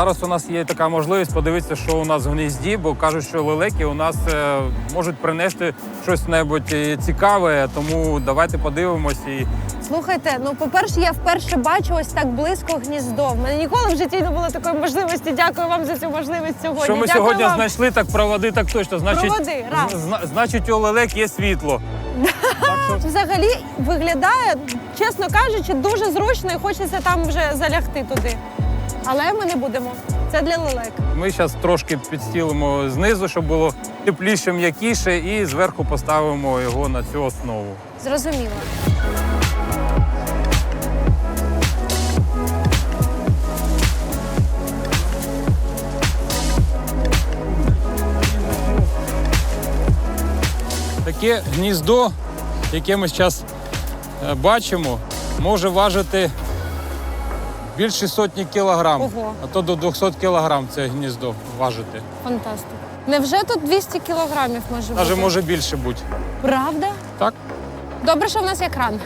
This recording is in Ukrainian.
Зараз у нас є така можливість подивитися, що у нас в гнізді, бо кажуть, що лелеки у нас е, можуть принести щось небудь е, цікаве, тому давайте подивимось і Слухайте, ну по-перше, я вперше бачу ось так близько гніздо. В мене ніколи в житті не було такої можливості. Дякую вам за цю можливість сьогодні. що ми Дякую сьогодні вам. знайшли, так проводи, так точно. Значить, Проводи, раз. зна- значить, у лелек є світло. Взагалі виглядає, чесно кажучи, дуже зручно і хочеться там вже залягти туди. Але ми не будемо. Це для лелек. Ми зараз трошки підстілимо знизу, щоб було тепліше, м'якіше, і зверху поставимо його на цю основу. Зрозуміло. Таке гніздо, яке ми зараз бачимо, може важити більше сотні кілограм, Ого. а то до 200 кілограм це гніздо важити. Фантастика. Невже тут 200 кілограмів може Навіть бути? може більше бути. Правда? Так? Добре, що в нас є кран.